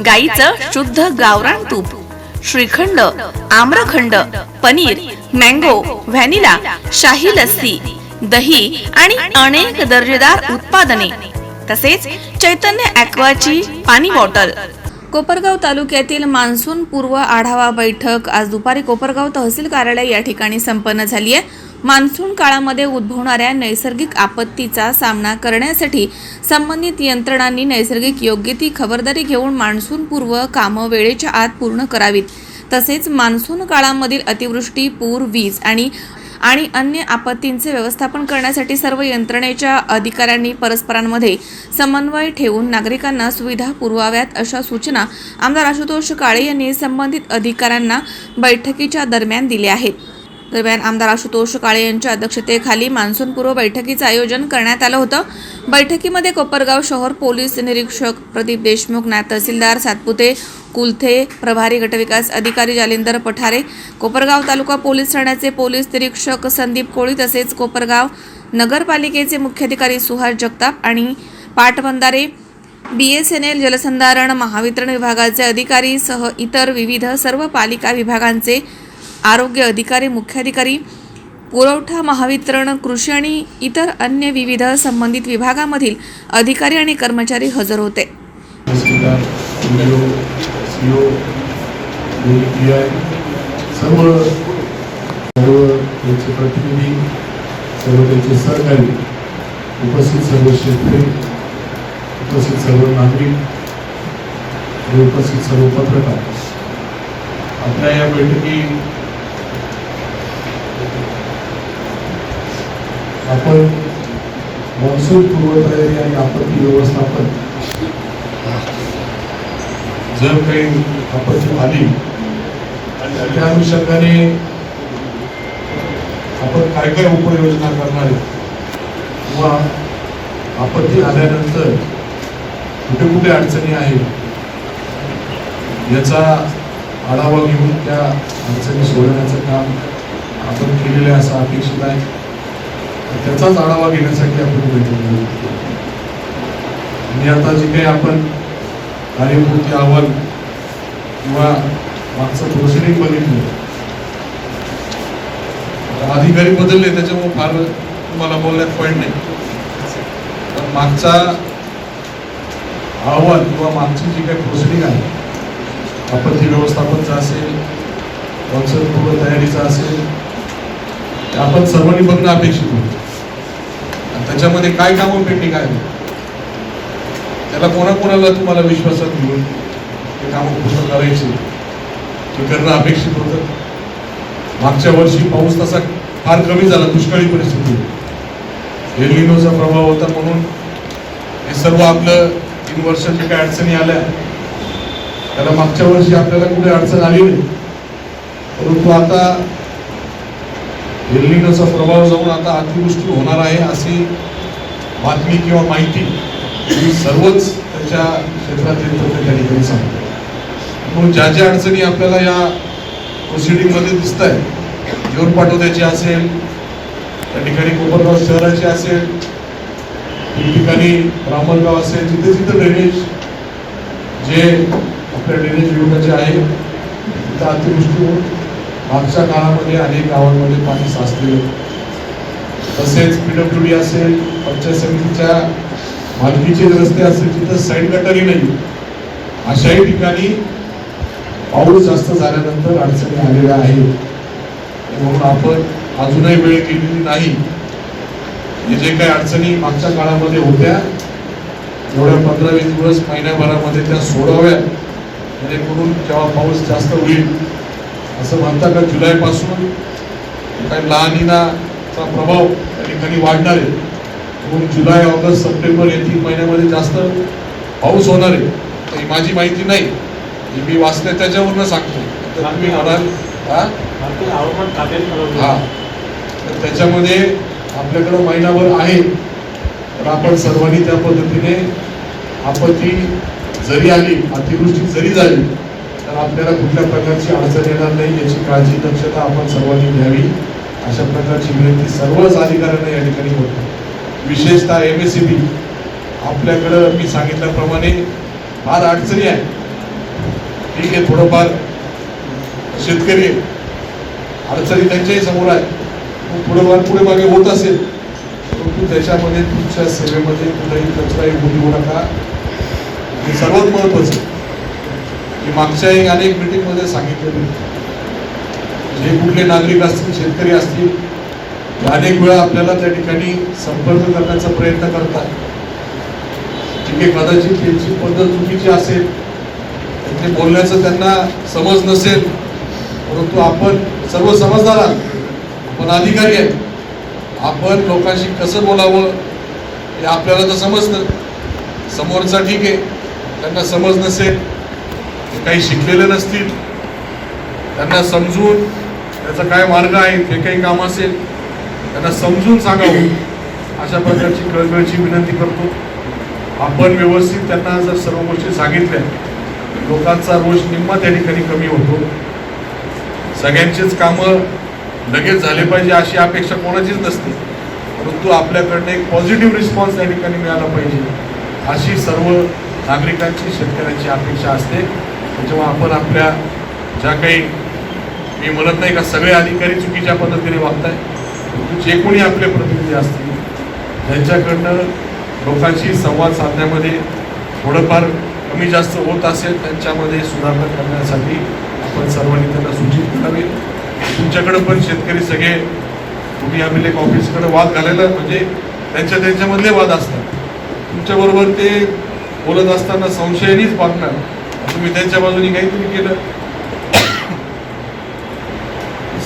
गाईचं शुद्ध गावरान तूप श्रीखंड आम्रखंड पनीर मँगो व्हॅनिला शाही लस्सी दही आणि अनेक दर्जेदार उत्पादने. तसेच चैतन्य ॲक्वाची पाणी बॉटल. कोपरगाव तालुक्यातील मान्सून पूर्व आढावा बैठक आज दुपारी कोपरगाव तहसील कार्यालय या ठिकाणी संपन्न झाली आहे. मान्सून काळामध्ये उद्भवणाऱ्या नैसर्गिक आपत्तीचा सामना करण्यासाठी संबंधित यंत्रणांनी नैसर्गिक योग्य ती खबरदारी घेऊन मान्सूनपूर्व कामं वेळेच्या आत पूर्ण करावीत. तसेच मान्सून काळामधील अतिवृष्टी पूर वीज आणि आणि अन्य आपत्तींचे व्यवस्थापन करण्यासाठी सर्व यंत्रणेच्या अधिकाऱ्यांनी परस्परांमध्ये समन्वय ठेवून नागरिकांना सुविधा पुरवाव्यात अशा सूचना आमदार आशुतोष काळे यांनी संबंधित अधिकाऱ्यांना बैठकीच्या दरम्यान दिल्या आहेत. दरम्यान आमदार आशुतोष काळे यांच्या अध्यक्षतेखाली मान्सूनपूर्व बैठकीचं आयोजन करण्यात आलं होतं. बैठकीमध्ये कोपरगाव शहर पोलीस निरीक्षक प्रदीप देशमुख नायब तहसीलदार सातपुते कुलथे प्रभारी गटविकास अधिकारी जालिंदर पठारे कोपरगाव तालुका पोलीस ठाण्याचे पोलीस निरीक्षक संदीप कोळी तसेच कोपरगाव नगरपालिकेचे मुख्याधिकारी सुहास जगताप आणि पाटबंधारे बी एस एन एल जलसंधारण महावितरण विभागाचे अधिकारी सह इतर विविध सर्व पालिका विभागांचे आरोग्य अधिकारी मुख्याधिकारी पुरवठा महावितरण कृषी आणि इतर अन्य विविध संबंधित विभागामधील अधिकारी आणि कर्मचारी हजर होते. सर्व सर्व त्यांचे प्रतिनिधी सर्व त्यांचे सहकारी उपस्थित सर्व शेतकरी उपस्थित सर्व नागरिक आणि उपस्थित सर्व पत्रकार. आपल्या या बैठकी आपण मान्सून पूर्वतयारी आणि आपत्ती व्यवस्थापन जर काही आपत्ती आली आणि त्या अनुषंगाने आपण काय काय उपाययोजना करणार आहे किंवा आपत्ती आल्यानंतर कुठे कुठे अडचणी आहेत याचा आढावा घेऊन त्या अडचणी सोडवण्याचं काम आपण केलेलं आहे असं अपेक्षित आहे. त्याचाच आढावा घेण्यासाठी आपण ही बैठक आणि आता जे काही आपण कार्यपूर्ती अहवाल किंवा मागचं प्रोसिडिंग बघितलं अधिकारी बदलले त्याच्यामुळे फार तुम्हाला बोलण्यात पॉईंट नाही. पण मागचा अहवाल किंवा मागची जी काही प्रोसिडिंग आहे आपत्ती व्यवस्थापनचा असेल कॉन्सर्ट पूर्व तयारीचा असेल आपण सर्वांनी बघणं अपेक्षित होतं. आणि त्याच्यामध्ये काय कामं पेंडिंग आहे? त्याला कोणाकोणाला तुम्हाला विश्वासात घेऊन ते कामं पूर्ण करायचे ते करणं अपेक्षित होतं. मागच्या वर्षी पाऊस तसा फार कमी झाला दुष्काळी परिस्थिती. एलिनोचा प्रभाव होता म्हणून हे सर्व आपलं तीन वर्षाच्या काही अडचणी आल्या. त्याला मागच्या वर्षी आपल्याला कुठे अडचण आली नाही. परंतु आता दिल्लीचा प्रभाव जाऊन आता अतिवृष्टी होणार आहे अशी बातमी किंवा माहिती ही सर्वच त्याच्या क्षेत्रातील प्रत्येक ठिकाणी सांगतो. म्हणून ज्या ज्या अडचणी आपल्याला या प्रोसिडिंगमध्ये दिसत आहे जोर पाठवण्याची असेल त्या ठिकाणी कोपरगाव शहराची असेल ठिकठिकाणी रामलगाव असेल जिथे जिथे ड्रेनेज जे आपल्या ड्रेनेज विभागाचे आहे तिथं अतिवृष्टी होऊन मागच्या काळामध्ये अनेक गावांमध्ये पाणी साचलेलं तसेच पीडब्ल्यू डी असेल पंचायत समितीच्या मालकीचे रस्ते असेल तिथं साईड गटारी नाही. अशाही ठिकाणी पाऊस जास्त झाल्यानंतर अडचणी आलेल्या आहेत. म्हणून आपण अजूनही वेळ केलेली नाही. हे जे काही अडचणी मागच्या काळामध्ये होत्या एवढ्या पंधरा वीस दिवस महिन्याभरामध्ये त्या सोडाव्या जेणेकरून जेव्हा पाऊस जास्त होईल असं म्हणता का जुलैपासून काही लहानीनाचा प्रभाव त्या ठिकाणी वाढणार आहे. म्हणून जुलै ऑगस्ट सप्टेंबर या तीन महिन्यामध्ये जास्त पाऊस होणार आहे. तर ही माझी माहिती नाही. हे मी वाचले त्याच्यावरनं सांगतो. तर तुम्ही म्हणाल हा? हा. तर त्याच्यामध्ये आपल्याकडं महिनाभर आहे. तर आपण सर्वांनी त्या पद्धतीने आपत्ती जरी आली अतिवृष्टी जरी झाली तर आपल्याला कुठल्या प्रकारची अडचण येणार नाही याची काळजी दक्षता आपण सर्वांनी घ्यावी. अशा प्रकारची विनंती सर्वच अधिकाऱ्यांना या ठिकाणी होतो. विशेषतः एम एस सी बी आपल्याकडं मी सांगितल्याप्रमाणे फार अडचणी आहे ठीक आहे थोडंफार शेतकरी अडचणी त्यांच्याही समोर आहे पुढे पुढे मागे होत असेल परंतु त्याच्यामध्ये तुमच्या सेवेमध्ये कुठेही कचराही बोलू नका. हे सर्वात महत्वाचं मी मागच्याही अनेक मीटिंगमध्ये सांगितलेली जे कुठले नागरिक असतील शेतकरी असतील ते अनेक वेळा आपल्याला त्या ठिकाणी संपर्क करण्याचा प्रयत्न करतात. ठीक आहे कदाचित त्यांची पद्धत चुकीची असेल ते बोलण्याचं त्यांना समज नसेल परंतु आपण सर्व समजदार आहात. आपण अधिकारी आहेत. आपण लोकांशी कसं बोलावं हे आपल्याला तर समजतं. समोरचा ठीक आहे त्यांना समज नसेल काही शिकलेले नसतील त्यांना समजून त्याचा काय मार्ग आहे ते काही काम असेल त्यांना समजून सांगावं. अशा प्रकारची कळकळची विनंती करतो. आपण व्यवस्थित त्यांना जर सर्व गोष्टी सांगितल्या लोकांचा रोष निम्मा त्या ठिकाणी कमी होतो. सगळ्यांचेच कामं लगेच झाले पाहिजे अशी अपेक्षा कोणाचीच नसते. परंतु आपल्याकडनं एक पॉझिटिव्ह रिस्पॉन्स त्या ठिकाणी मिळाला पाहिजे. अशी सर्व नागरिकांची शेतकऱ्यांची अपेक्षा असते. त्याच्यामुळे आपण आपल्या ज्या काही मी म्हणत नाही का सगळे अधिकारी चुकीच्या पद्धतीने वागताय परंतु जे कोणी आपले प्रतिनिधी असतील त्यांच्याकडनं लोकांशी संवाद साधण्यामध्ये थोडंफार कमी जास्त होत असेल त्यांच्यामध्ये सुधारणा करण्यासाठी आपण सर्वांनी त्यांना सूचित करावे. तुमच्याकडं पण शेतकरी सगळे तुम्ही अभिलेख ऑफिसकडे वाद घालायला म्हणजे त्यांच्या त्यांच्यामधले वाद असतात. तुमच्याबरोबर ते बोलत असताना संशयानेच वागणार. तुम्ही त्यांच्या बाजूने काहीतरी केलं.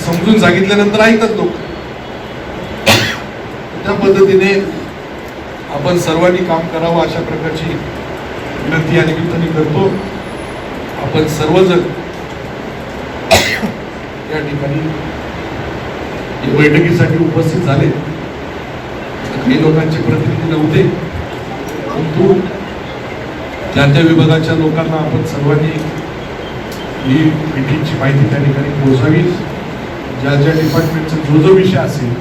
समजून सांगितल्यानंतर ऐकतात लोक. त्या पद्धतीने आपण सर्वांनी काम करावं अशा प्रकारची विनंती या निमित्ताने करतो. आपण सर्वजण या ठिकाणी या बैठकीसाठी उपस्थित झाले. काही लोकांचे प्रतिनिधी नव्हते. परंतु त्या त्या विभागाच्या लोकांना आपण सर्वांनी ही मिटिंगची माहिती त्या ठिकाणी पोहोचावी. ज्या ज्या डिपार्टमेंटचा जो जो विषय असेल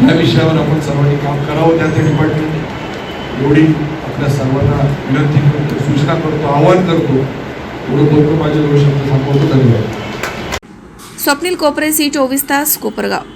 त्या विषयावर आपण सर्वांनी काम करावं त्या त्या डिपार्टमेंट एवढी आपल्या सर्वांना विनंती करतो सूचना करतो आवाहन करतो. एवढं बोलतो माझ्या दोन शब्द थांबवतो धन्यवाद. स्वप्नील कोपरे सी चोवीस तास कोपरगाव.